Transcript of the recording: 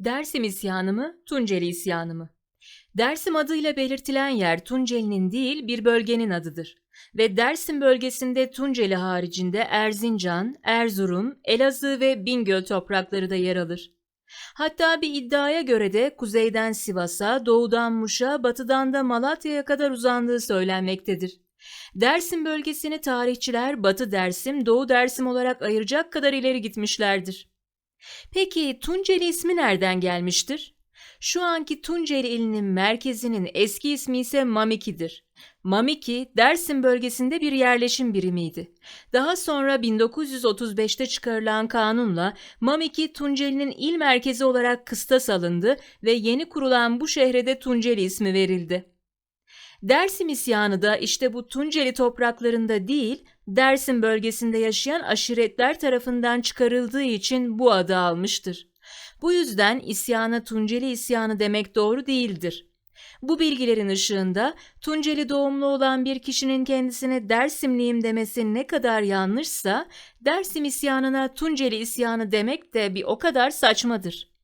Dersim isyanı mı, Tunceli isyanı mı? Dersim adıyla belirtilen yer Tunceli'nin değil bir bölgenin adıdır. Ve Dersim bölgesinde Tunceli haricinde Erzincan, Erzurum, Elazığ ve Bingöl toprakları da yer alır. Hatta bir iddiaya göre de kuzeyden Sivas'a, doğudan Muş'a, batıdan da Malatya'ya kadar uzandığı söylenmektedir. Dersim bölgesini tarihçiler Batı Dersim, Doğu Dersim olarak ayıracak kadar ileri gitmişlerdir. Peki Tunceli ismi nereden gelmiştir? Şu anki Tunceli ilinin merkezinin eski ismi ise Mamiki'dir. Mamiki, Dersim bölgesinde bir yerleşim birimiydi. Daha sonra 1935'te çıkarılan kanunla Mamiki Tunceli'nin il merkezi olarak kıstas alındı ve yeni kurulan bu şehre de Tunceli ismi verildi. Dersim isyanı da işte bu Tunceli topraklarında değil, Dersim bölgesinde yaşayan aşiretler tarafından çıkarıldığı için bu adı almıştır. Bu yüzden isyana Tunceli isyanı demek doğru değildir. Bu bilgilerin ışığında Tunceli doğumlu olan bir kişinin kendisine Dersimliyim demesi ne kadar yanlışsa, Dersim isyanına Tunceli isyanı demek de bir o kadar saçmadır.